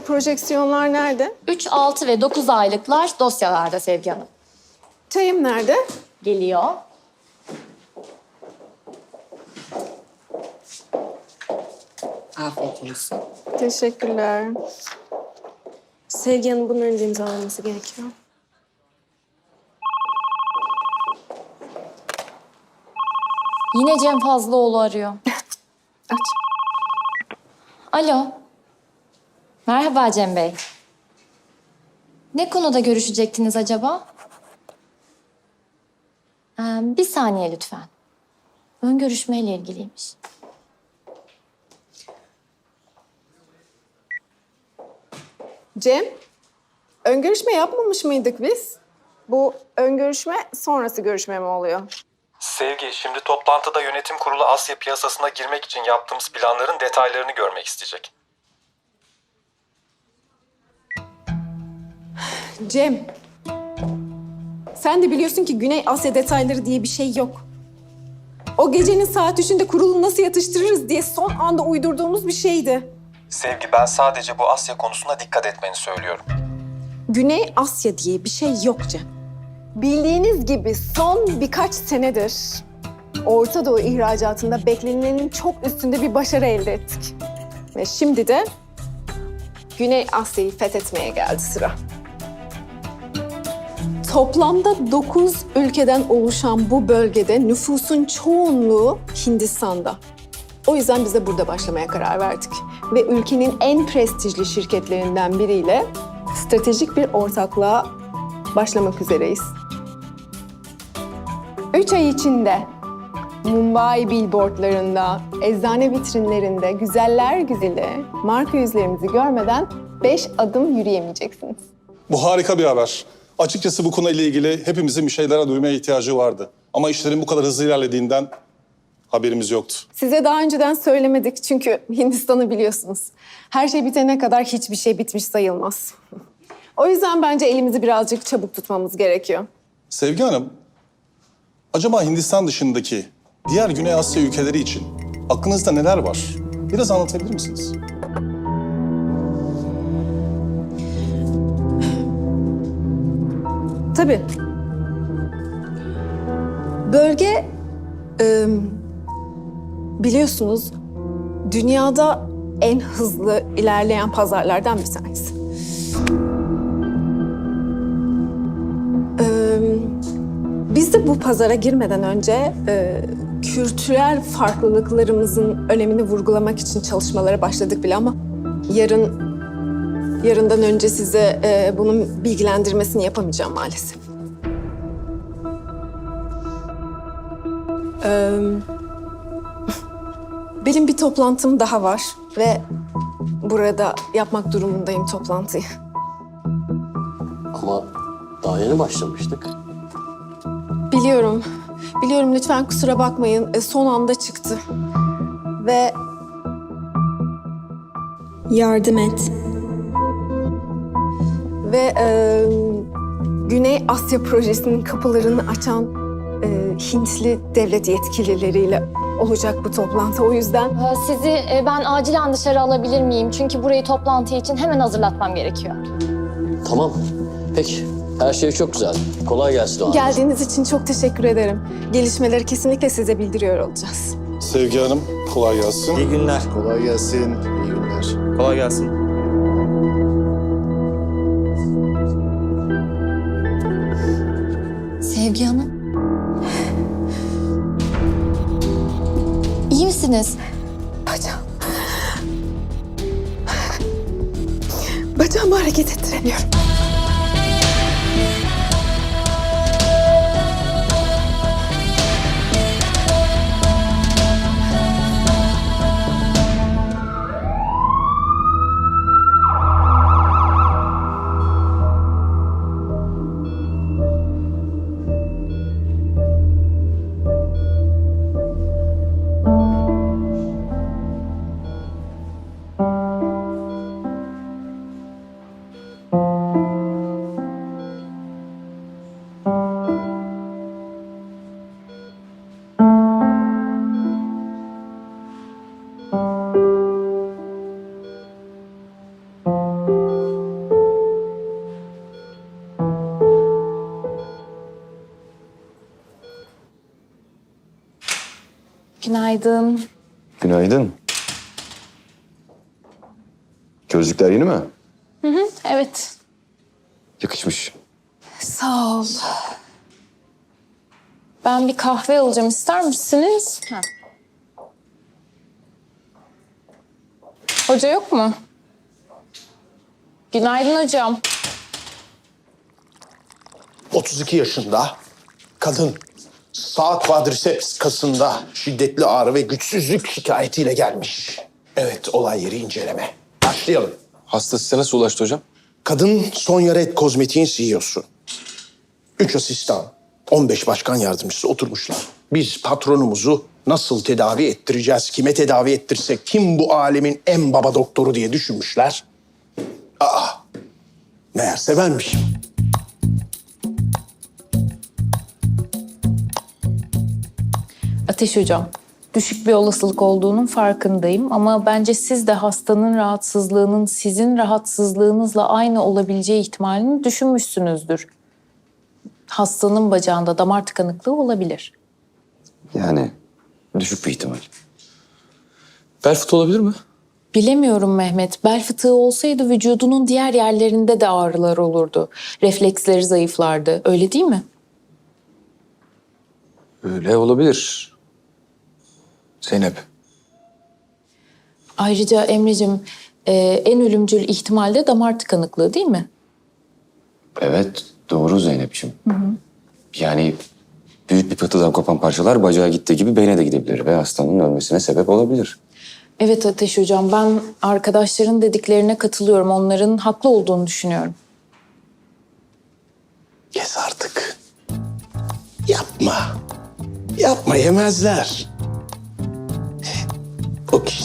vadeli projeksiyonlar nerede? 3, 6 ve 9 aylıklar dosyalarda Sevgi Hanım. Çayım nerede? Geliyor. Afiyet olsun. Teşekkürler. Sevgi Hanım bunların da imzalanması gerekiyor. Yine Cem Fazlıoğlu arıyor. Aç. Alo. Merhaba Cem Bey. Ne konuda görüşecektiniz acaba? Ee, bir saniye lütfen. Ön görüşmeyle ilgiliymiş. Cem, ön görüşme yapmamış mıydık biz? Bu ön görüşme sonrası görüşme mi oluyor? Sevgi, şimdi toplantıda yönetim kurulu Asya piyasasına girmek için yaptığımız planların detaylarını görmek isteyecek. Cem, sen de biliyorsun ki Güney Asya detayları diye bir şey yok. O gecenin saat üçünde kurulu nasıl yatıştırırız diye son anda uydurduğumuz bir şeydi. Sevgi, ben sadece bu Asya konusuna dikkat etmeni söylüyorum. Güney Asya diye bir şey yok Cem. Bildiğiniz gibi son birkaç senedir Orta Doğu ihracatında beklenenin çok üstünde bir başarı elde ettik. Ve şimdi de Güney Asya'yı fethetmeye geldi sıra. Toplamda 9 ülkeden oluşan bu bölgede nüfusun çoğunluğu Hindistan'da. O yüzden biz de burada başlamaya karar verdik. Ve ülkenin en prestijli şirketlerinden biriyle stratejik bir ortaklığa başlamak üzereyiz. Üç ay içinde Mumbai billboardlarında, eczane vitrinlerinde güzeller güzeli marka yüzlerimizi görmeden beş adım yürüyemeyeceksiniz. Bu harika bir haber. Açıkçası bu konuyla ilgili hepimizin bir şeylere duymaya ihtiyacı vardı. Ama işlerin bu kadar hızlı ilerlediğinden haberimiz yoktu. Size daha önceden söylemedik çünkü Hindistan'ı biliyorsunuz. Her şey bitene kadar hiçbir şey bitmiş sayılmaz. O yüzden bence elimizi birazcık çabuk tutmamız gerekiyor. Sevgi Hanım, acaba Hindistan dışındaki diğer Güney Asya ülkeleri için aklınızda neler var? Biraz anlatabilir misiniz? Tabii. Bölge e, biliyorsunuz dünyada en hızlı ilerleyen pazarlardan bir tanesi. E, biz de bu pazara girmeden önce e, kültürel farklılıklarımızın önemini vurgulamak için çalışmalara başladık bile ama yarın Yarından önce size e, bunun bilgilendirmesini yapamayacağım maalesef. Ee, benim bir toplantım daha var ve burada yapmak durumundayım toplantıyı. Ama daha yeni başlamıştık. Biliyorum, biliyorum lütfen kusura bakmayın. E, son anda çıktı. Ve... Yardım et. Ve e, Güney Asya projesinin kapılarını açan e, Hintli devlet yetkilileriyle olacak bu toplantı. O yüzden Ee, Sizi e, ben acilen dışarı alabilir miyim? Çünkü burayı toplantı için hemen hazırlatmam gerekiyor. Tamam. Peki. Her şey çok güzel. Kolay gelsin Doğan. geldiğiniz için çok teşekkür ederim. Gelişmeleri kesinlikle size bildiriyor olacağız. Sevgi Hanım, kolay gelsin. İyi günler. Kolay gelsin. İyi günler. Kolay gelsin. Misiniz? Bacağım. Bacağımı hareket ettiremiyorum. Günaydın. Günaydın. Gözlükler yeni mi? Evet. Yakışmış. Sağ ol. Ben bir kahve alacağım. İster misiniz? Ha. Hoca yok mu? Günaydın hocam. 32 yaşında kadın sağ quadriceps kasında şiddetli ağrı ve güçsüzlük şikayetiyle gelmiş. Evet olay yeri inceleme. Başlayalım. Hasta size nasıl ulaştı hocam? Kadın Sonya Red Kozmetik'in CEO'su. Üç asistan, 15 başkan yardımcısı oturmuşlar. Biz patronumuzu nasıl tedavi ettireceğiz, kime tedavi ettirsek, kim bu alemin en baba doktoru diye düşünmüşler. Aa, meğerse benmişim. Ateş Hocam, düşük bir olasılık olduğunun farkındayım ama bence siz de hastanın rahatsızlığının sizin rahatsızlığınızla aynı olabileceği ihtimalini düşünmüşsünüzdür. Hastanın bacağında damar tıkanıklığı olabilir. Yani düşük bir ihtimal. Bel fıtığı olabilir mi? Bilemiyorum Mehmet, bel fıtığı olsaydı vücudunun diğer yerlerinde de ağrılar olurdu. Refleksleri zayıflardı, öyle değil mi? Öyle olabilir. Zeynep. Ayrıca Emre'cim, e, en ölümcül ihtimal de damar tıkanıklığı değil mi? Evet doğru Zeynep'ciğim. Yani büyük bir pıhtıdan kopan parçalar bacağa gittiği gibi beyne de gidebilir ve hastanın ölmesine sebep olabilir. Evet Ateş Hocam, ben arkadaşların dediklerine katılıyorum. Onların haklı olduğunu düşünüyorum. Kes artık. Yapma. Yapma yemezler.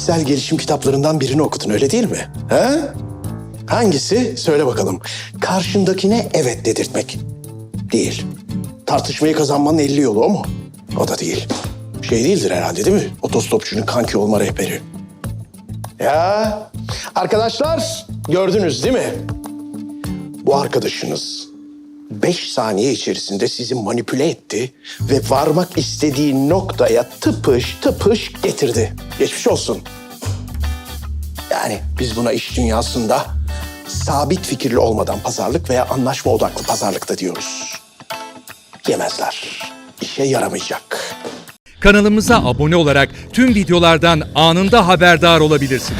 Kişisel gelişim kitaplarından birini okudun öyle değil mi? He? Hangisi? Söyle bakalım. Karşındakine evet dedirtmek. Değil. Tartışmayı kazanmanın 50 yolu o mu? O da değil. Şey değildir herhalde değil mi? Otostopçunun kanki olma rehberi. Ya arkadaşlar gördünüz değil mi? Bu arkadaşınız beş saniye içerisinde sizi manipüle etti ve varmak istediği noktaya tıpış tıpış getirdi. Geçmiş olsun. Yani biz buna iş dünyasında sabit fikirli olmadan pazarlık veya anlaşma odaklı pazarlık da diyoruz. Yemezler. İşe yaramayacak. Kanalımıza abone olarak tüm videolardan anında haberdar olabilirsiniz.